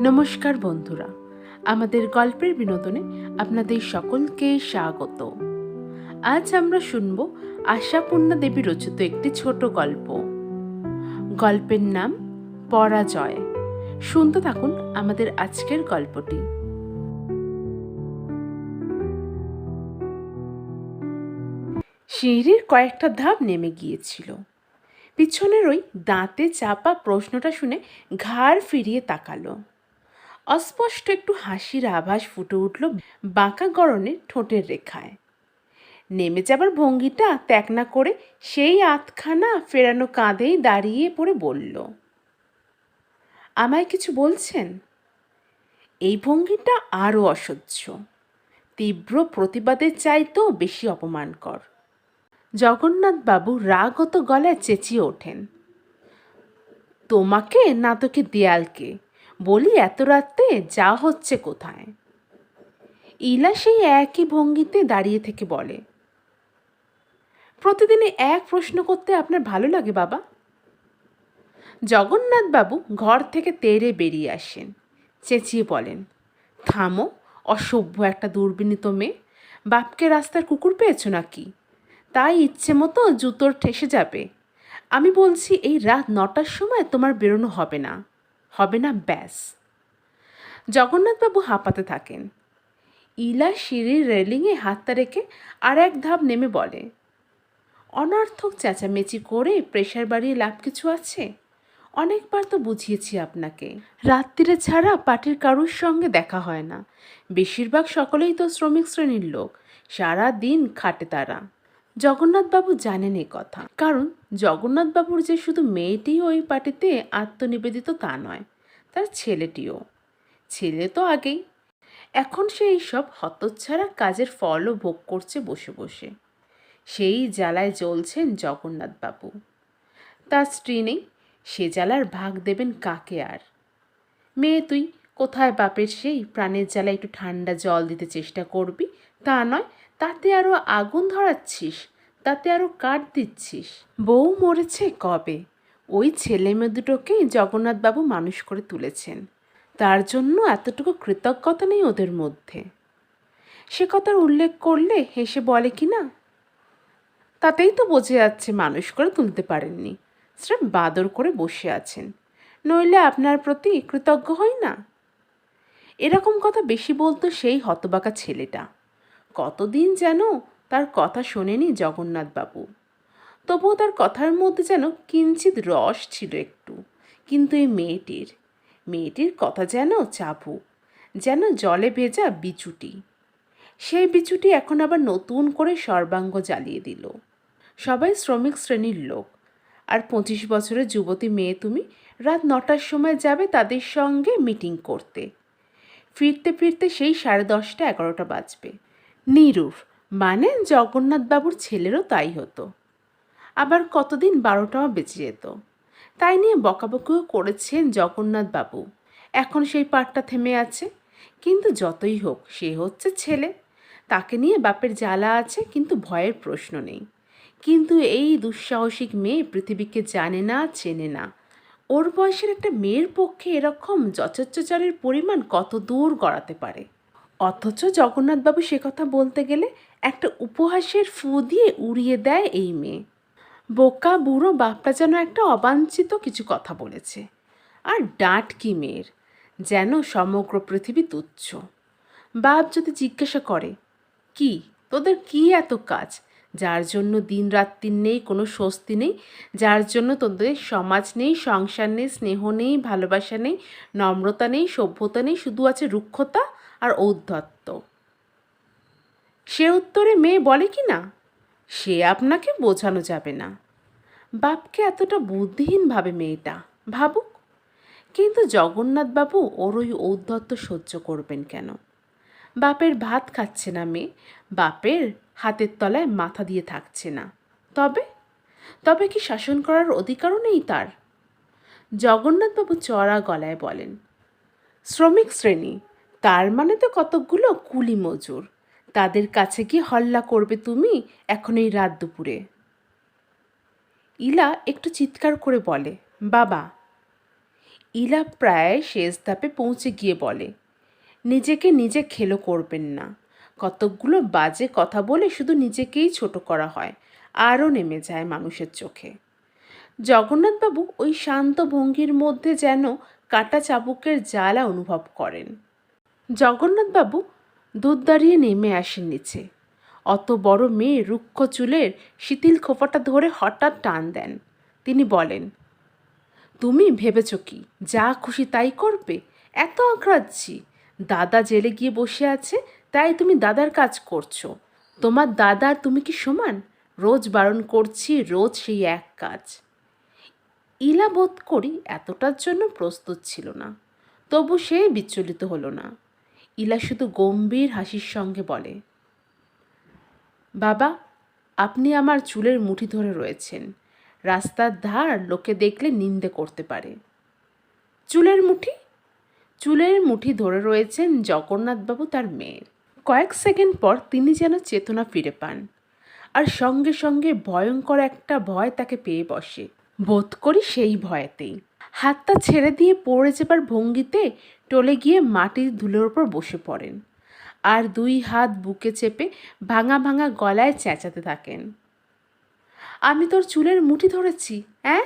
নমস্কার বন্ধুরা, আমাদের গল্পের বিনোদনে আপনাদের সকলকে স্বাগত। আজ আমরা শুনব আশাপূর্ণা দেবী রচিত একটি ছোট গল্প। গল্পের নাম পরাজয়। শুনতে থাকুন আমাদের আজকের গল্পটি। সিঁড়ির কয়েকটা ধাপ নেমে গিয়েছিল। পিছনের ওই দাঁতে চাপা প্রশ্নটা শুনে ঘাড় ফিরিয়ে তাকালো। অস্পষ্ট একটু হাসির আভাস ফুটে উঠল বাঁকা গড়নের ঠোঁটের রেখায়। নেমে যাবার ভঙ্গিটা ত্যাগ না করে সেই আতখানা ফেরানো কাঁধেই দাঁড়িয়ে পড়ে বলল, আমায় কিছু বলছেন? এই ভঙ্গিটা আরও অসহ্য। তীব্র প্রতিবাদের চাইতেও বেশি অপমানকর। জগন্নাথবাবু রাগত গলায় চেঁচিয়ে ওঠেন, তোমাকে না তোকে দেয়ালকে বলি, এত রাতে যা হচ্ছে কোথায়? ইলা সেই একই ভঙ্গিতে দাঁড়িয়ে থেকে বলে, প্রতিদিনই এক প্রশ্ন করতে আপনার ভালো লাগে বাবা? জগন্নাথবাবু ঘর থেকে তেড়ে বেরিয়ে আসেন, চেঁচিয়ে বলেন, থামো, অসভ্য একটা দুর্বিনীত মেয়ে, বাপকে রাস্তার কুকুর পেয়েছ নাকি? তাই ইচ্ছে মতো জুতোর ঠেসে যাবে। আমি বলছি, এই রাত নটার সময় তোমার বেরোনো হবে না। হবে না, ব্যাস। জগন্নাথবাবু হাঁপাতে থাকেন। ইলা সিঁড়ির রেলিংয়ে হাতটা রেখে আর এক ধাপ নেমে বলে, অনর্থক চেঁচামেচি করে প্রেশার বাড়িয়ে লাভ কিছু আছে? অনেকবার তো বুঝিয়েছি আপনাকে। রাত্রিরে ছাড়া পার্টির কারুর সঙ্গে দেখা হয় না। বেশিরভাগ সকলেই তো শ্রমিক শ্রেণির লোক। সারা দিন খাটে তারা। জগন্নাথবাবু জানেন এ কথা। কারণ জগন্নাথবাবুর যে শুধু মেয়েটিই ওই পার্টিতে আত্মনিবেদিত তা নয়, তার ছেলেটিও। ছেলে তো আগেই। এখন সে এইসব হতচ্ছাড়া কাজের ফলও ভোগ করছে বসে বসে। সেই জ্বালায় জ্বলছেন জগন্নাথবাবু। তার স্ত্রী নেই, সে জ্বালার ভাগ দেবেন কাকে আর? মেয়ে তুই, কোথায় বাপের সেই প্রাণের জ্বালা একটু ঠান্ডা জল দিতে চেষ্টা করবি? তা নয়, তাতে আরও আগুন ধরাচ্ছিস। তাতে আরও কাঠ দিচ্ছিস। বউ মরেছে কবে? ওই ছেলে মেয়ে দুটোকেই জগন্নাথবাবু মানুষ করে তুলেছেন। তার জন্য এতটুকু কৃতজ্ঞতা নেই ওদের মধ্যে। সে কথার উল্লেখ করলে হেসে বলে কি না? তাতেই তো বোঝা যাচ্ছে মানুষ করে তুলতে পারেননি। স্রেফ বাদর করে বসে আছেন। নইলে আপনার প্রতি কৃতজ্ঞ হয় না? এরকম কথা বেশি বলতো সেই হতবাকা ছেলেটা। কতদিন যেন তার কথা শোনেনি জগন্নাথবাবু। তবুও তার কথার মধ্যে যেন কিঞ্চিত রস ছিল একটু। কিন্তু এই মেয়েটির মেয়েটির কথা যেন চাবুক, যেন জলে ভেজা বিচুটি। সেই বিচুটি এখন আবার নতুন করে সর্বাঙ্গ জ্বালিয়ে দিল। সবাই শ্রমিক শ্রেণির লোক। আর পঁচিশ বছরের যুবতী মেয়ে তুমি রাত নটার সময় যাবে তাদের সঙ্গে মিটিং করতে। ফিরতে ফিরতে সেই সাড়ে দশটা এগারোটা বাজবে। নিরুর মানে জগন্নাথবাবুর ছেলেরও তাই হতো। আবার কতদিন বারোটাও বেঁচে যেত। তাই নিয়ে বকাবকিও করেছেন জগন্নাথবাবু। এখন সেই পাটটা থেমে আছে। কিন্তু যতই হোক, সে হচ্ছে ছেলে। তাকে নিয়ে বাপের জ্বালা আছে, কিন্তু ভয়ের প্রশ্ন নেই। কিন্তু এই দুঃসাহসিক মেয়ে পৃথিবীকে জানে না, চেনে না। ওর বয়সের একটা মেয়ের পক্ষে এরকম যচচ্চচারের পরিমাণ কত দূর গড়াতে পারে? অথচ জগন্নাথবাবু সে কথা বলতে গেলে একটা উপহাসের ফু দিয়ে উড়িয়ে দেয় এই মেয়ে। বোকা, বুড়ো, বাপটা যেন একটা অবাঞ্ছিত কিছু কথা বলেছে। আর ডাঁট কি মেয়ের? যেন সমগ্র পৃথিবী তুচ্ছ। বাপ যদি জিজ্ঞাসা করে, কি, তোদের কি এত কাজ? যার জন্য দিন রাত্রি নেই, কোনো স্বস্তি নেই? যার জন্য তোদের সমাজ নেই, সংসার নেই, স্নেহ নেই, ভালোবাসা নেই, নম্রতা নেই, সভ্যতা নেই, শুধু আছে রুক্ষতা আর ঔদ্ধত্য? সে উত্তরে মেয়ে বলে কি না? সে আপনাকে বোঝানো যাবে না। বাপকে এতটা বুদ্ধিহীনভাবে মেয়েটা, ভাবুক। কিন্তু জগন্নাথবাবু ওর ওই ঔদ্ধত্য সহ্য করবেন কেন? বাপের ভাত খাচ্ছে না মেয়ে, বাপের হাতের তলায় মাথা দিয়ে থাকছে না। তবে তবে কি শাসন করার অধিকারও নেই তার? জগন্নাথবাবু চড়া গলায় বলেন, শ্রমিক শ্রেণি, তার মানে তো কতকগুলো কুলি মজুর তাদের কাছে কি হল্লা করবে তুমি এখন এই রাত দুপুরে। ইলা একটু চিৎকার করে বলে, বাবা। ইলা প্রায় শেষ ধাপে পৌঁছে গিয়ে বলে, নিজেকে নিজে খেলো করবেন না। কতকগুলো বাজে কথা বলে শুধু নিজেকেই ছোট করা হয়, আরও নেমে যায় মানুষের চোখে। জগন্নাথবাবু ওই শান্ত ভঙ্গির মধ্যে যেন কাটা চাবুকের জ্বালা অনুভব করেন। জগন্নাথবাবু দুধ দাঁড়িয়ে নেমে আসেন নিচে। অত বড় মেয়ে রুক্ষ চুলের শিথিল খোপাটা ধরে হঠাৎ টান দেন। তিনি বলেন, তুমি ভেবেছ কি? যা খুশি তাই করবে? এত আগ্রাচ্ছি দাদা জেলে গিয়ে বসে আছে, তাই তুমি দাদার কাজ করছ। তোমার দাদা তুমি কি সমান? রোজ বারণ করছি, রোজ সেই এক কাজ। ইলা বোধ করি এতটার জন্য প্রস্তুত ছিল না। তবু সে বিচলিত হলো না। ইলা শুধু গম্ভীর হাসির সঙ্গে বলে, বাবা, আপনি আমার চুলের মুঠি ধরে রয়েছেন। রাস্তার ধার লোকে দেখলে নিন্দে করতে পারে। চুলের মুঠি? চুলের মুঠি ধরে রয়েছেন জগন্নাথবাবু তার মেয়ের কয়েক সেকেন্ড পর তিনি যেন চেতনা ফিরে পান আর সঙ্গে সঙ্গে ভয়ঙ্কর একটা ভয় তাকে পেয়ে বসে। বোধ করি সেই ভয়েতেই। হাতটা ছেড়ে দিয়ে পড়ে যাবার ভঙ্গিতে টলে গিয়ে মাটির ধুলোর ওপর বসে পড়েন আর দুই হাত বুকে চেপে ভাঙা ভাঙা গলায় চেঁচাতে থাকেন। আমি তোর চুলের মুঠি ধরেছি হ্যাঁ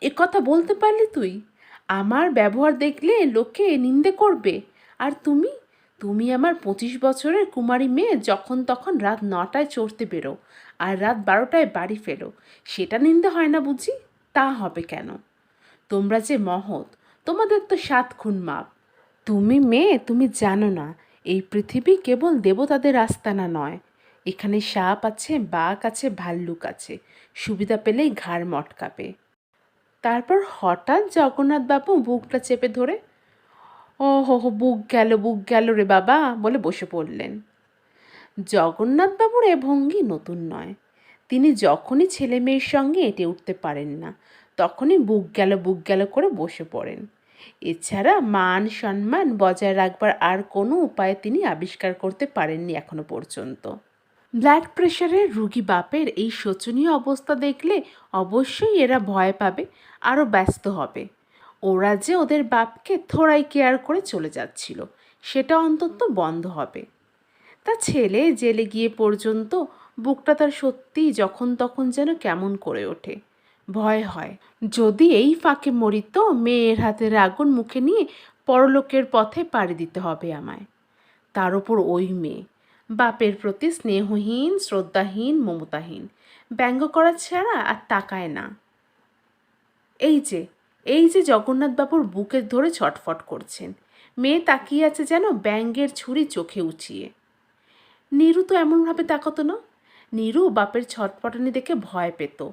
এ কথা বলতে পারলি তুই? আমার ব্যবহার দেখলে লোকে নিন্দে করবে। আর তুমি? তুমি আমার পঁচিশ বছরের কুমারী মেয়ে যখন তখন রাত নটায় চড়তে বেরো আর রাত বারোটায় বাড়ি ফেরো। সেটা নিন্দে হয় না বুঝি? তা হবে কেন? তোমরা যে মহৎ, তোমাদের তো সাত খুন মাপ। তুমি মেয়ে, তুমি জানো না। এই পৃথিবী কেবল দেবতাদের আস্তানা নয়। এখানে সাপ আছে, বাঘ আছে, ভাল্লুক আছে। সুবিধা পেলেই ঘাড় মটকাবে। তারপর হঠাৎ জগন্নাথবাবু বুকটা চেপে ধরে ও হো হো বুক গেল বুক গেল রে বাবা, বলে বসে পড়লেন। জগন্নাথবাবুর এ ভঙ্গি নতুন নয়। তিনি যখনই ছেলে মেয়ের সঙ্গে এঁটে উঠতে পারেন না, তখনই বুক গেল বুক গেল করে বসে পড়েন। এছাড়া মান সম্মান বজায় রাখবার আর কোনো উপায় তিনি আবিষ্কার করতে পারেননি এখনও পর্যন্ত। ব্লাড প্রেশারের রুগী বাপের এই শোচনীয় অবস্থা দেখলে অবশ্যই এরা ভয় পাবে, আরও ব্যস্ত হবে। ওরা যে ওদের বাপকে থোড়াই কেয়ার করে চলে যাচ্ছিল, সেটা অন্তত বন্ধ হবে। তা ছেলে জেলে গিয়ে পর্যন্ত বুকটা তার সত্যিই যখন তখন যেন কেমন করে ওঠে। ভয় হয়। যদি এই ফাঁকে মরি তো মেয়ের হাতের আগুন মুখে নিয়ে পরলোকের পথে পাড়ি দিতে হবে আমায়। তার ওপর ওই মেয়ে। বাপের প্রতি স্নেহহীন, শ্রদ্ধাহীন, মমতাহীন। ব্যঙ্গ করা ছাড়া আর তাকায় না। এই যে এই যে জগন্নাথবাবুর বুকে ধরে ছটফট করছেন। মেয়ে তাকিয়ে আছে যেন ব্যাঙ্গের ছুরি চোখে উঁচিয়ে। নীরু তো এমনভাবে তাকাতো না। নীরু বাপের ছটফটানি দেখে ভয় পেত।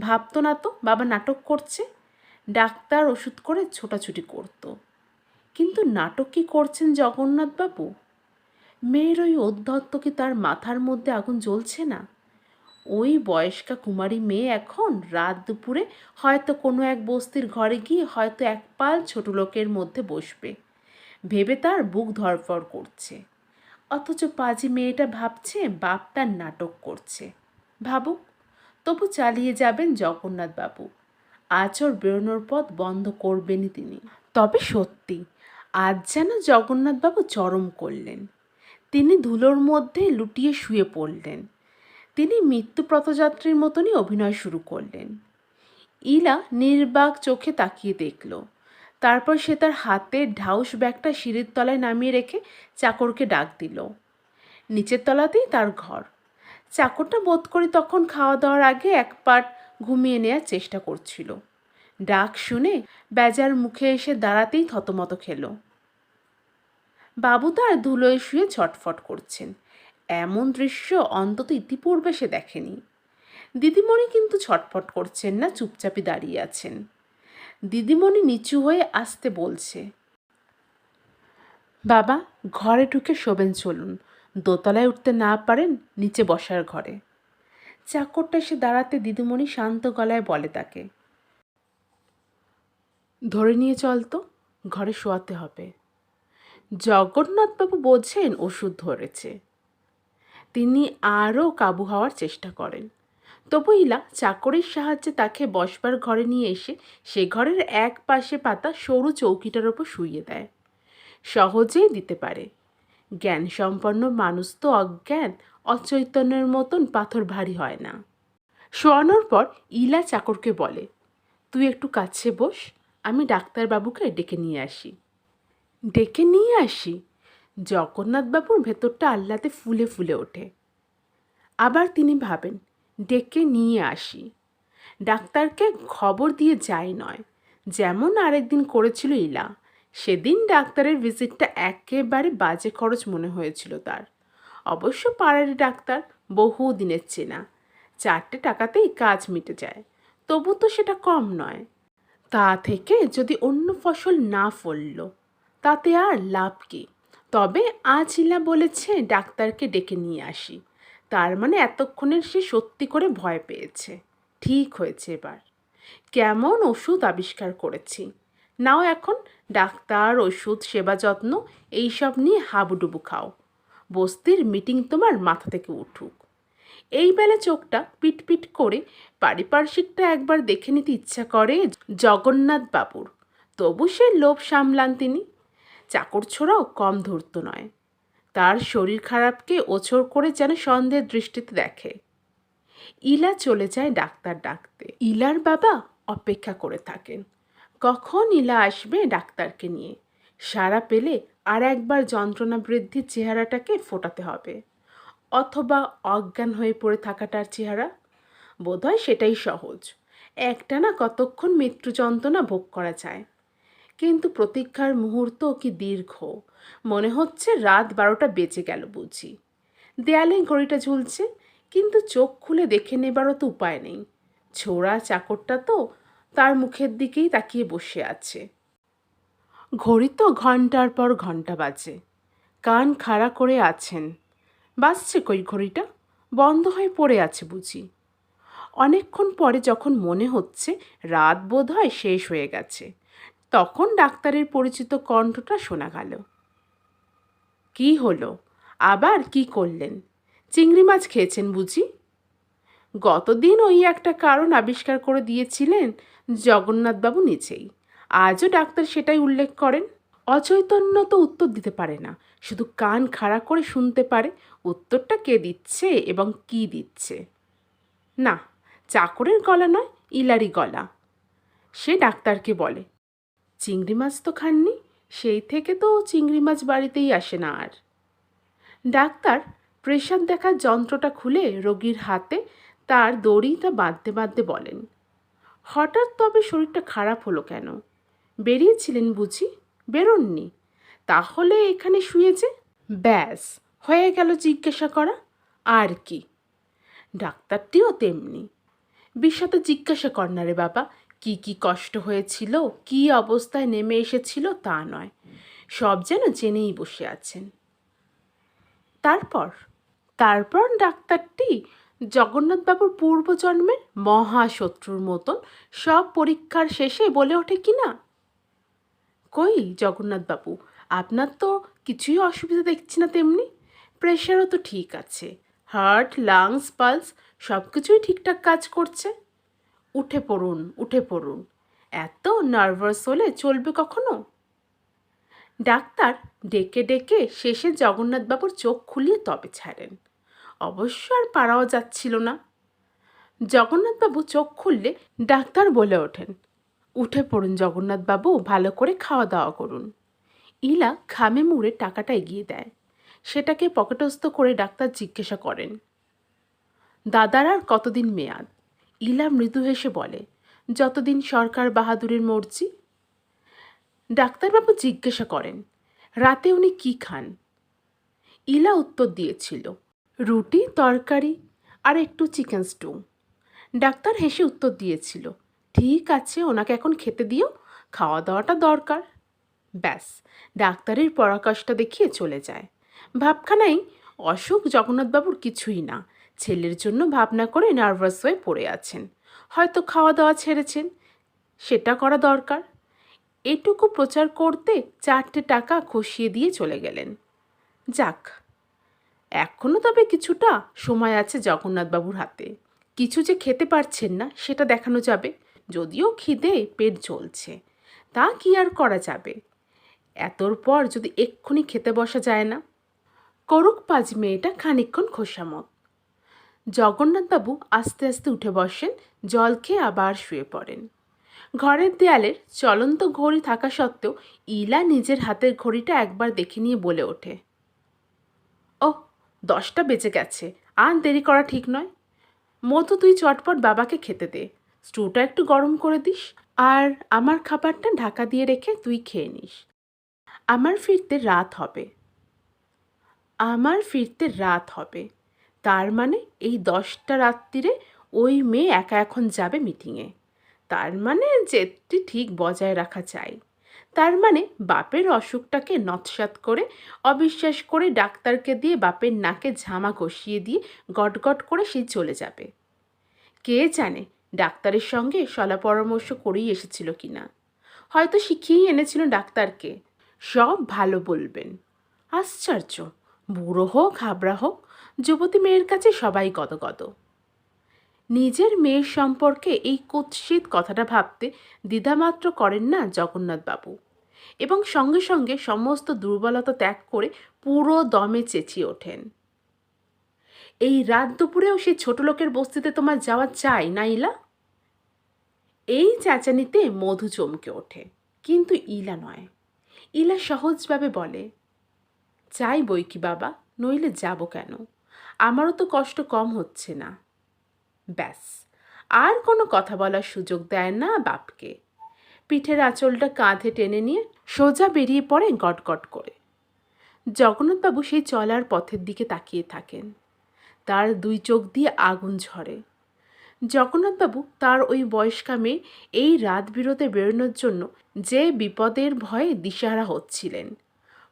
ভাবতো না তো, বাবা নাটক করছে, ডাক্তার ওষুধ করে ছোটাছুটি করত। কিন্তু নাটক কি করছেন জগন্নাথবাবু? মেয়ের ওই অধ্যত্ত কি তার মাথার মধ্যে আগুন জ্বলছে না? ওই বয়স্কা কুমারী মেয়ে এখন রাত দুপুরে হয়তো কোনো এক বস্তির ঘরে গিয়ে হয়তো এক পাল ছোট লোকের মধ্যে বসবে। ভেবে তার বুক ধরফর করছে। অথচ পাজি মেয়েটা ভাবছে বাপটার নাটক করছে। ভাবুক তবু চালিয়ে যাবেন জগন্নাথবাবু আচর বেরোনোর পথ বন্ধ করবেনই তিনি। তবে সত্যি, আজ যেন জগন্নাথবাবু চরম করলেন। তিনি ধুলোর মধ্যে লুটিয়ে শুয়ে পড়লেন। তিনি মৃত্যু পথযাত্রীর মতনই অভিনয় শুরু করলেন। ইলা নির্বাক চোখে তাকিয়ে দেখল। তারপর সে তার হাতে ঢাউস ব্যাগটা সিঁড়ির তলায় নামিয়ে রেখে চাকরকে ডাক দিল। নিচের তলাতেই তার ঘর। চাকরটা বোধ করি তখন খাওয়া দাওয়ার আগে এক পাট ঘুমিয়ে নেওয়ার চেষ্টা করছিল। ডাক শুনে বেজার মুখে এসে দাঁড়াতেই থতমত খেলো। বাবু তার ধুলোয় শুয়ে ছটফট করছেন। এমন দৃশ্য অন্তত ইতিপূর্বে সে দেখেনি। দিদিমণি কিন্তু ছটফট করছেন না চুপচাপি দাঁড়িয়ে আছেন। দিদিমণি নিচু হয়ে আসতে বলছে, বাবা, ঘরে ঢুকে শোবেন চলুন। দোতলায় উঠতে না পারেন নিচে বসার ঘরে। চাকরটা এসে দাঁড়াতে দিদিমণি শান্ত গলায় বলে তাকে, ধরে নিয়ে চল তো, ঘরে শোয়াতে হবে। জগন্নাথবাবু বোঝেন ওষুধ ধরেছে। তিনি আরও কাবু হওয়ার চেষ্টা করেন। তবু ইলা চাকরের সাহায্যে তাকে বসবার ঘরে নিয়ে এসে সে ঘরের এক পাশে পাতা সরু চৌকিটার ওপর শুইয়ে দেয়। সহজেই দিতে পারে। জ্ঞান সম্পন্ন মানুষ তো অজ্ঞান, অচৈতন্যের মতন পাথর ভারী হয় না। শোয়ানোর পর ইলা চাকরকে বলে, তুই একটু কাছে বস, আমি ডাক্তারবাবুকে ডেকে নিয়ে আসি। ডেকে নিয়ে আসি? জগন্নাথবাবুর ভেতরটা আহ্লাদে ফুলে ফুলে ওঠে। আবার তিনি ভাবেন, ডেকে নিয়ে আসি। ডাক্তারকে খবর দিয়ে যাই নয়, যেমন আরেকদিন করেছিল ইলা। সেদিন ডাক্তারের ভিজিটটা একেবারে বাজে খরচ মনে হয়েছিল তার। অবশ্য পাড়ার ডাক্তার বহু দিনের চেনা। চারটে টাকাতেই কাজ মিটে যায়। তবু তো সেটা কম নয়। তা থেকে যদি অন্য ফসল না ফলল, তাতে আর লাভ কি? তবে আজ ইলা বলেছে ডাক্তারকে ডেকে নিয়ে আসি। তার মানে এতক্ষণের সে সত্যি করে ভয় পেয়েছে। ঠিক হয়েছে এবার। কেমন ওষুধ আবিষ্কার করেছি। নাও এখন ডাক্তার, ওষুধ, সেবা যত্ন, এইসব নিয়ে হাবুডুবু খাও। বস্তির মিটিং তোমার মাথা থেকে উঠুক। এই বেলা চোখটা পিটপিট করে পারিপার্শ্বিকটা একবার দেখে নিতে ইচ্ছা করে জগন্নাথ বাবুর। তবু সে লোভ সামলান তিনি। চাকর ছোড়াও কম ধূর্ত নয়। তার শরীর খারাপকে ওছর করে যেন সন্দেহের দৃষ্টিতে দেখে। ইলা চলে যায় ডাক্তার ডাকতে। ইলার বাবা অপেক্ষা করে থাকেন। কখন ইলা আসবে ডাক্তারকে নিয়ে? সারা পেলে আর একবার যন্ত্রণা বৃদ্ধির চেহারাটাকে ফোটাতে হবে। অথবা অজ্ঞান হয়ে পড়ে থাকাটার চেহারা? বোধহয় সেটাই সহজ। একটানা কতক্ষণ মৃত্যু যন্ত্রণা ভোগ করা যায়। কিন্তু প্রতীক্ষার মুহূর্ত কি দীর্ঘ? মনে হচ্ছে রাত বারোটা বেঁচে গেল বুঝি। দেয়ালে ঘড়িটা ঝুলছে, কিন্তু চোখ খুলে দেখে নেবারও তো উপায় নেই। ছোড়া চাকরটা তো তার মুখের দিকেই তাকিয়ে বসে আছে। ঘড়ি তো ঘণ্টার পর ঘণ্টা বাজে। কান খাড়া করে আছেন। বাজছে কই ঘড়িটা? বন্ধ হয়ে পড়ে আছে বুঝি। অনেকক্ষণ পরে যখন মনে হচ্ছে রাত বোধ হয় শেষ হয়ে গেছে, তখন ডাক্তারের পরিচিত কণ্ঠটা শোনা গেল। কি হলো? আবার কি করলেন? চিংড়ি মাছ খেয়েছেন বুঝি? গতদিন ওই একটা কারণ আবিষ্কার করে দিয়েছিলেন জগন্নাথবাবু নিজেই। আজও ডাক্তার সেটাই উল্লেখ করেন। অচৈতন্য তো উত্তর দিতে পারে না। শুধু কান খাড়া করে শুনতে পারে, উত্তরটা কে দিচ্ছে এবং কি দিচ্ছে। না, চাকরের গলা নয়, ইলারি গলা। সে ডাক্তারকে বলে, চিংড়ি মাছ তো খাননি, সেই থেকে তো চিংড়ি মাছ বাড়িতেই আসে না আর। ডাক্তার প্রেশার দেখার যন্ত্রটা খুলে রোগীর হাতে তার দড়িটা বাঁধতে বাঁধতে বলেন হঠাৎ তবে শরীরটা খারাপ হলো কেন? বেরিয়েছিলেন বুঝি? বেরোননি। তাহলে এখানে শুয়েছে? ব্যাস, হয়ে গেল জিজ্ঞাসা করা। আর কি? ডাক্তারটিও তেমনি। বিশ্বত জিজ্ঞাসা কর না রে বাবা, কি কি কষ্ট হয়েছিল, কি অবস্থায় নেমে এসেছিল তা নয়। সব যেন জেনেই বসে আছেন। তারপর? তারপর ডাক্তারটি জগন্নাথবাবুর পূর্বজন্মের মহাশত্রুর মতন সব পরীক্ষার শেষে বলে ওঠে কি না? কই জগন্নাথবাবু, আপনার তো কিছুই অসুবিধা দেখছি না তেমনি। প্রেশারও তো ঠিক আছে, হার্ট, লাংস, পালস সব কিছুই ঠিকঠাক কাজ করছে। উঠে পড়ুন উঠে পড়ুন, এত নার্ভাস হলে চলবে কখনো? ডাক্তার ডেকে ডেকে শেষে জগন্নাথবাবুর চোখ খুলিয়ে তবে ছাড়েন। অবশ্য আর পারাও যাচ্ছিল না। জগন্নাথবাবু চোখ খুললে ডাক্তার বলে ওঠেন, উঠে পড়ুন জগন্নাথবাবু, ভালো করে খাওয়া দাওয়া করুন। ইলা খামে মুড়ে টাকাটা এগিয়ে দেয়। সেটাকে পকেটস্থ করে ডাক্তার জিজ্ঞাসা করেন, দাদার আর কতদিন মেয়াদ? ইলা মৃদু হেসে বলে, যতদিন সরকার বাহাদুরের মর্জি? ডাক্তারবাবু জিজ্ঞাসা করেন, রাতে উনি কি খান? ইলা উত্তর দিয়েছিল রুটি, তরকারি আর একটু চিকেন স্টু ডাক্তার হেসে উত্তর দিয়েছিল, ঠিক আছে, ওনাকে এখন খেতে দিও খাওয়া দাওয়াটা দরকার। ব্যাস, ডাক্তারের পরাকাশটা দেখিয়ে চলে যায়। ভাবখানাই অসুখ জগন্নাথবাবুর কিছুই না, ছেলের জন্য ভাবনা করে নার্ভাস হয়ে পড়ে আছেন। হয়তো খাওয়া দাওয়া ছেড়েছেন, সেটা করা দরকার। এটুকু প্রচার করতে চারটে টাকা খসিয়ে দিয়ে চলে গেলেন। যাক এখনও তবে কিছুটা সময় আছে জগন্নাথবাবুর হাতে। কিছু যে খেতে পারছেন না, সেটা দেখানো যাবে। যদিও খিদে পেট জ্বলছে। তা কি আর করা যাবে? এতর পর যদি এক্ষুনি খেতে বসা যায় না? করুক পাঁচ মেয়েটা খানিকক্ষণ খোসামত। জগন্নাথবাবু আস্তে আস্তে উঠে বসেন, জল খেয়ে আবার শুয়ে পড়েন। ঘরের দেয়ালের চলন্ত ঘড়ি থাকা সত্ত্বেও ইলা নিজের হাতের ঘড়িটা একবার দেখে নিয়ে বলে ওঠে দশটা বেজে গেছে। আর দেরি করা ঠিক নয়। মতো তুই চটপট বাবাকে খেতে দে। স্টুটা একটু গরম করে দিস। আর আমার খাবারটা ঢাকা দিয়ে রেখে তুই খেয়ে নিস। আমার ফিরতে রাত হবে। আমার ফিরতে রাত হবে। তার মানে এই দশটা রাত্রিরে ওই মেয়ে একা এখন যাবে মিটিংয়ে। তার মানে জেদটি ঠিক বজায় রাখা চাই। তার মানে বাপের অসুখটাকে নৎসাত করে, অবিশ্বাস করে ডাক্তারকে দিয়ে বাপের নাকে ঝামা ঘষিয়ে দিয়ে গটগট করে সে চলে যাবে। কে জানে ডাক্তারের সঙ্গে সলা পরামর্শ করেই এসেছিল কি না। হয়তো শিখিয়েই এনেছিল ডাক্তারকে। সব ভালো বলবেন। আশ্চর্য। বুড়ো হোক, হাবড়া হোক, যুবতী মেয়ের কাছে সবাই গদগদ। নিজের মেয়ের সম্পর্কে এই কুৎসিত কথাটা ভাবতে দ্বিধামাত্র করেন না জগন্নাথবাবু। এবং সঙ্গে সঙ্গে সমস্ত দুর্বলতা ত্যাগ করে পুরো দমে চেঁচিয়ে ওঠেন। এই রাত দুপুরেও সেই ছোট লোকের বস্তিতে তোমার যাওয়া চাই না ইলা এই চেঁচানিতে মধু চমকে ওঠে, কিন্তু ইলা নয়। ইলা সহজভাবে বলে, চাই বই কি বাবা, নইলে যাব কেন? আমারও তো কষ্ট কম হচ্ছে না। ব্যাস, আর কোনো কথা বলার সুযোগ দেয় না বাপকে। পিঠের আঁচলটা কাঁধে টেনে নিয়ে সোজা বেরিয়ে পড়ে গটগট করে। জগন্নাথবাবু সেই চলার পথের দিকে তাকিয়ে থাকেন। তার দুই চোখ দিয়ে আগুন ঝরে। জগন্নাথবাবু তার ওই বয়স্কা মেয়ে এই রাত বিরতে বেরোনোর জন্য যে বিপদের ভয়ে দিশাহারা হচ্ছিলেন।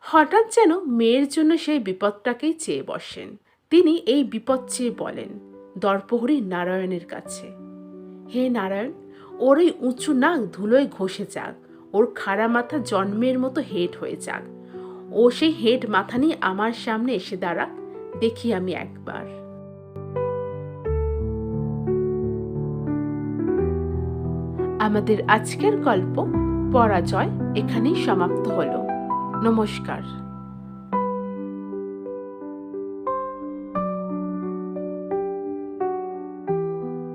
হঠাৎ যেন মেয়ের জন্য সেই বিপদটাকেই চেয়ে বসেন। তিনি এই বিপদ চেয়ে বলেন, দর্পহরী নারায়ণের কাছে। হে নারায়ণ, ওর এই উঁচু নাক ধুলোয় ঘষে যাক। ওর খাড়া মাথা জন্মের মতো হেট হয়ে যাক। ও সেই হেট মাথা নিয়ে আমার সামনে এসে দাঁড়াক, দেখি আমি একবার। আমাদের আজকের গল্প পরাজয় এখানেই সমাপ্ত হলো। নমস্কার।